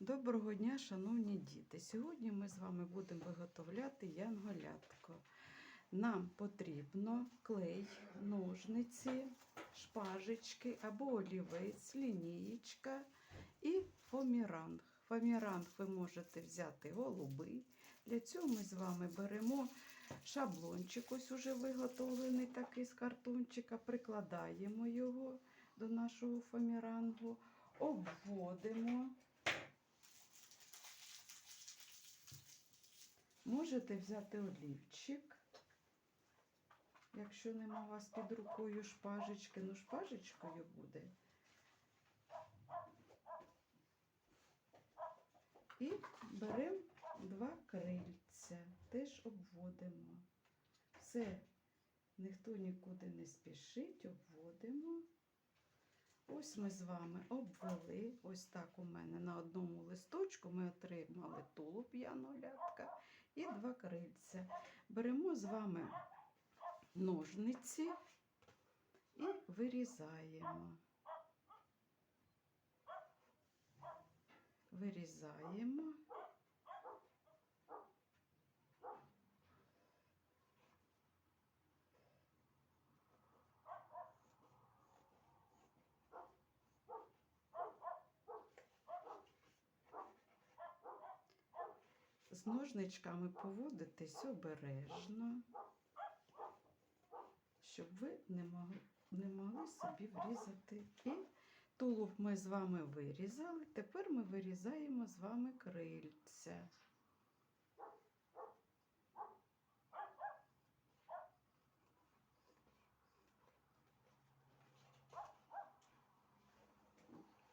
Доброго дня, шановні діти! Сьогодні ми з вами будемо виготовляти янголятко. Нам потрібно клей, ножниці, шпажечки або олівець, лінієчка і фоміранг. Фоміранг ви можете взяти голубий. Для цього ми з вами беремо шаблончик, ось уже виготовлений такий з картончика, прикладаємо його до нашого фомірангу, обводимо. Можете взяти олівчик, якщо нема у вас під рукою шпажечки, ну шпажечкою буде. І беремо два крильця, теж обводимо. Все, ніхто нікуди не спішить, обводимо. Ось ми з вами обвели. Ось так у мене на одному листочку ми отримали тулуб янголятка і два крильця. Беремо з вами ножниці і вирізаємо. Вирізаємо. З ножничками поводитись обережно, щоб ви не могли, не могли собі врізати. І тулуб ми з вами вирізали. Тепер ми вирізаємо з вами крильця.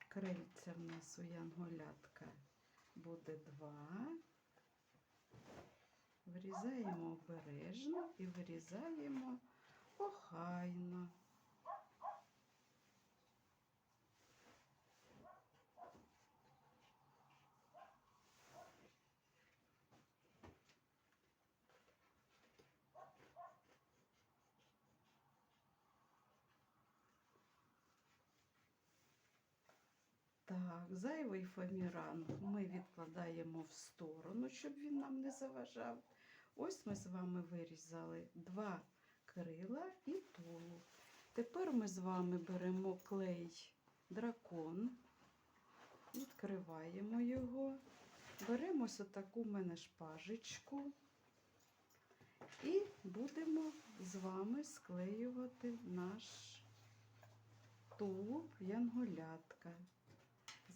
Крильця в нас у янголятка буде два. Вирізаємо обережно і вирізаємо охайно. Так, зайвий фоміран ми відкладаємо в сторону, щоб він нам не заважав. Ось ми з вами вирізали два крила і тулуб. Тепер ми з вами беремо клей дракон, відкриваємо його, беремо ось таку в мене шпажечку і будемо з вами склеювати наш тулуб янголятка.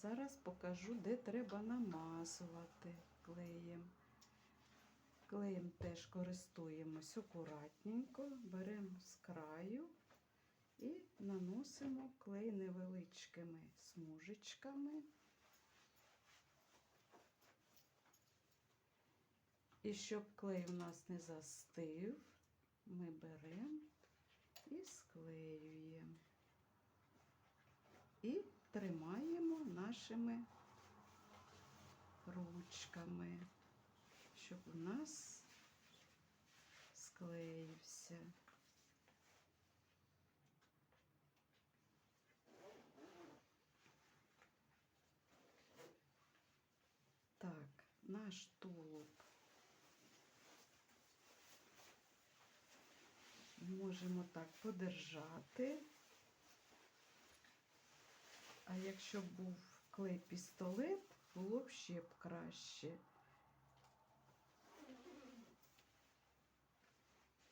Зараз покажу, де треба намазувати клеєм. Клеєм теж користуємось акуратненько, беремо з краю і наносимо клей невеличкими смужечками. І щоб клей у нас не застив, ми беремо і склеюємо. І тримаємо нашими ручками, щоб у нас склеївся. Так, наш тулуб можемо так подержати. А якщо був клей пістолет, було б ще б краще.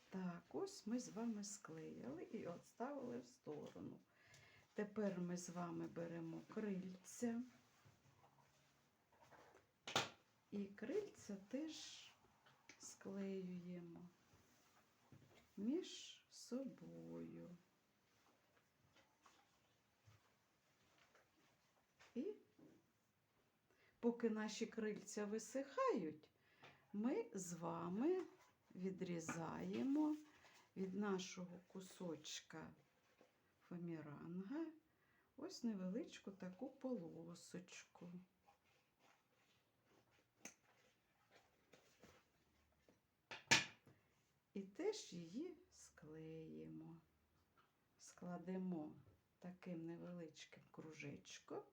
Так, ось ми з вами склеїли і відставили в сторону. Тепер ми з вами беремо крильця. І крильця теж склеюємо між собою. І поки наші крильця висихають, ми з вами відрізаємо від нашого кусочка фоміранга ось невеличку таку полосочку. І теж її склеїмо, складемо таким невеличким кружечком